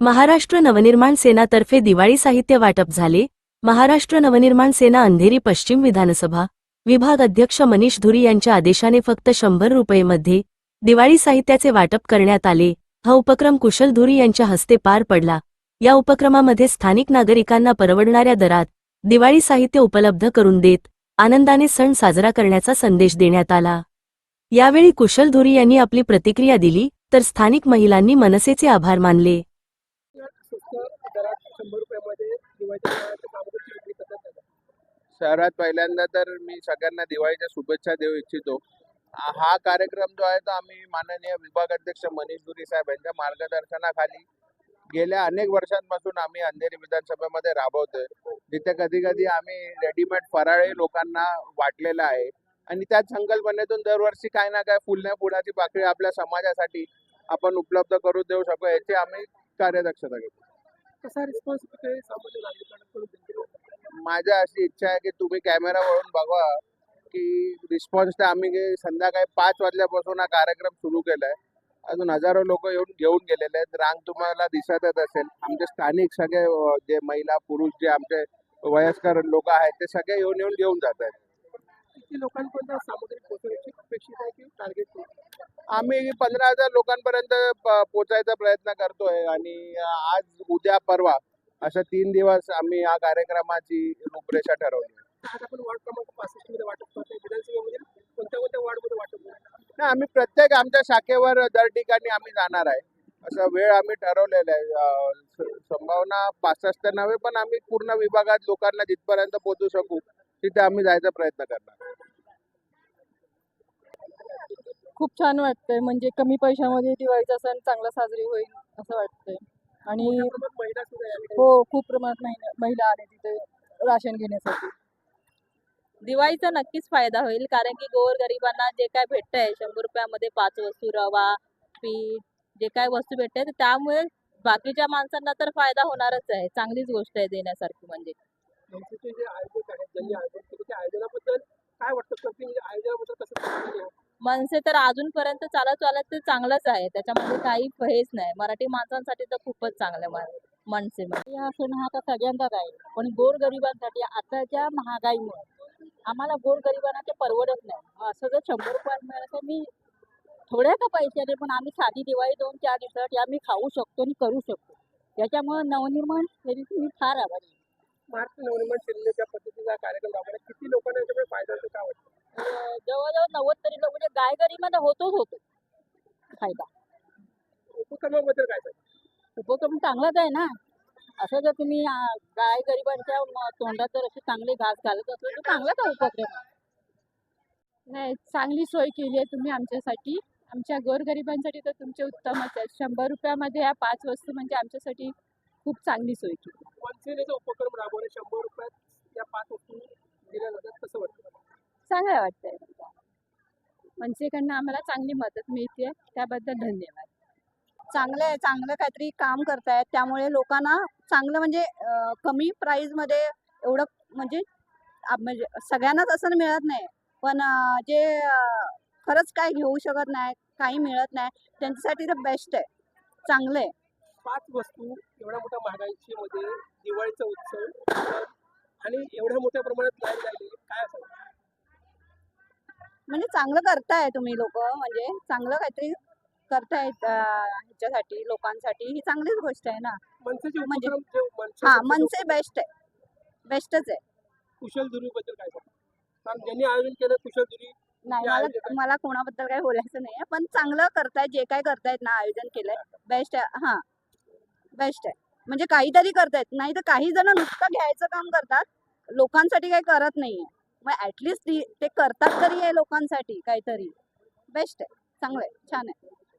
महाराष्ट्र नवनिर्माण सेनातर्फे दिवाळी साहित्य वाटप झाले. महाराष्ट्र नवनिर्माण सेना अंधेरी पश्चिम विधानसभा विभाग अध्यक्ष मनीष धुरी यांच्या आदेशाने फक्त शंभर रुपयेमध्ये दिवाळी साहित्याचे वाटप करण्यात आले. हा उपक्रम कुशल धुरी यांच्या हस्ते पार पडला. या उपक्रमामध्ये स्थानिक नागरिकांना परवडणाऱ्या दरात दिवाळी साहित्य उपलब्ध करून देत आनंदाने सण साजरा करण्याचा संदेश देण्यात आला. यावेळी कुशल धुरी यांनी आपली प्रतिक्रिया दिली तर स्थानिक महिलांनी मनसेचे आभार मानले स्वस्त दरात शंभर रुपयामध्ये दिवाळीच्या फराळाच्या सामग्रीची विक्री करण्यात येते. शहरात पहिल्यांदा तर मी सगळ्यांना दिवाळीच्या शुभेच्छा देऊ इच्छितो. हा कार्यक्रम जो आहे तो आम्ही माननीय विभाग अध्यक्ष मनीष दुरी साहेब यांच्या मार्गदर्शनाखाली गेल्या अनेक वर्षांपासून आम्ही अंधेरी विधानसभेमध्ये राबवतोय. जिथे कधी कधी आम्ही रेडीमेड फराळे लोकांना वाटलेला आहे. आणि त्याच संकल्पनेतून दरवर्षी काही ना काय फुलण्या फुलाची पाकळी आपल्या समाजासाठी आपण उपलब्ध करून देऊ शकतो याची आम्ही कार्यदक्षता घेतो. कसा रिस्पॉन्स सामान्य नागरिकांकडून माझ्या अशी इच्छा आहे की तुम्ही कॅमेरावरून बघा की रिस्पॉन्स तर आम्ही संध्याकाळी पाच वाजल्यापासून हा कार्यक्रम सुरू केलाय. अजून हजारो लोक येऊन घेऊन गेलेले आहेत. रांग तुम्हाला दिसतच असेल. आमचे स्थानिक सगळे जे महिला पुरुष जे आमचे वयस्कर लोक आहेत ते सगळे येऊन येऊन घेऊन जात आहेत. किती लोकांपर्यंत सामग्री पोहोचवण्याची अपेक्षित आहे की टार्गेट आम्ही पंधरा हजार लोकांपर्यंत पोहोचायचा प्रयत्न करतोय आणि आज उद्या परवा अशा तीन दिवस आम्ही या कार्यक्रमाची रूपरेषा ठरवली? नाही आम्ही प्रत्येक आमच्या शाखेवर दर ठिकाणी आम्ही जाणार आहे. असं वेळ आम्ही ठरवलेला आहे. संभावना पासष्ट नव्हे पण आम्ही पूर्ण विभागात लोकांना जिथपर्यंत पोहोचू शकू तिथे आम्ही जायचा प्रयत्न करणार. खूप छान वाटतंय. म्हणजे कमी पैशामध्ये दिवाळीचा सण चांगला साजरी होईल असं वाटतंय. आणि हो खूप प्रमाणात महिला महिला आले तिथे राशन घेण्यासाठी. दिवाळीचा नक्कीच फायदा होईल कारण की गोरगरिबांना जे काय भेटतंय शंभर रुपयामध्ये पाच वस्तू रवा पीठ जे काय वस्तू भेटते तर त्यामुळे बाकीच्या माणसांना तर फायदा होणारच आहे. चांगलीच गोष्ट आहे देण्यासारखी म्हणजे मनसेचे जे आयोजक आहेत ज्यांनी आयोजन केले त्या आयोजनाबद्दल काय वाटतं कधी म्हणजे आयोजनाबद्दल कसं मनसे तर अजूनपर्यंत चालत चालत ते चांगलंच आहे. त्याच्यामध्ये काही हेच नाही. मराठी माणसांसाठी तर खूपच चांगलं मनसे हा सण हा आता सगळ्यांचाच आहे पण गोरगरिबांसाठी आताच्या महागाईमुळे आम्हाला गोरगरिबांना ते परवडत नाही. असं जर शंभर रुपयात मिळालं तर मी थोड्या का पैशाने पण आम्ही साधी दिवाळी दोन चार दिवसासाठी आम्ही खाऊ शकतो आणि करू शकतो. त्याच्यामुळे नवनिर्माण मी फार आभारी. महाराष्ट्र नवनिर्माण पद्धतीचा कार्यक्रम राबवला किती लोकांना याच्यामुळे फायदा होतो काय वाटतं अं, जवळजवळ नव्वद तरी लोक म्हणजे गायगरीमध्ये होतोच होतो. फायदा. उपक्रमाबद्दल काय सांगता? उपक्रम चांगलाच आहे ना. असं जर तुम्ही गाय गरिबांच्या म- तोंडात जर असे चांगले घास घालत असले तर चांगलाच आहे उपक्रम. नाही चांगली सोय केली आहे तुम्ही आमच्यासाठी. आमच्या गोरगरिबांसाठी तर तुमचे उत्तमच आहे. शंभर रुपयामध्ये या पाच वस्तू म्हणजे आमच्यासाठी खूप चांगली सोय केली. उपक्रम राबवणे शंभर रुपयात या पाच वस्तू दिल्या जातात कसं वाटतं? चांगलं वाटतंय मनसेकडनं आम्हाला चांगली मदत मिळते. त्याबद्दल धन्यवाद. चांगलं आहे चांगलं काहीतरी काम करतायत. त्यामुळे लोकांना चांगलं म्हणजे कमी प्राईजमध्ये एवढं म्हणजे आप- म्हणजे सगळ्यांनाच असं मिळत नाही. पण जे खरंच काय घेऊ शकत नाही काही मिळत नाही त्यांच्यासाठी तर बेस्ट आहे. चांगलं आहे. पाच वस्तू एवढ्या मोठ्या महागाईची मध्ये दिवाळीचा उत्सव आणि एवढ्या मोठ्या प्रमाणात लाईन लागली काय असं म्हणजे चांगलं करताय तुम्ही लोक म्हणजे चांगलं काहीतरी करतायत अं, ह्याच्यासाठी लोकांसाठी. ही चांगलीच गोष्ट आहे ना. मनसेचे म्हणजे- उपक्रम जे मनसे हा मनसे बेस्ट आहे. बेस्टच आहे. कुशल काय सांगता कारण ज्यांनी आयोजन केलं कुशल दुरी नाही मला आयोजक. मला कोणाबद्दल काही बोलायचं नाही पण चांगलं करतायत जे काय करतायत ना आयोजन केलंय बेस्ट आहे. हा बेस्ट आहे. म्हणजे काहीतरी करतायत. नाही तर काही जण नुसतं घ्यायचं काम करतात लोकांसाठी काही करत नाहीये. मग ॲटलिस्ट ते करतात तरी आहे लोकांसाठी काहीतरी. बेस्ट आहे. चांगलं आहे. छान आहे.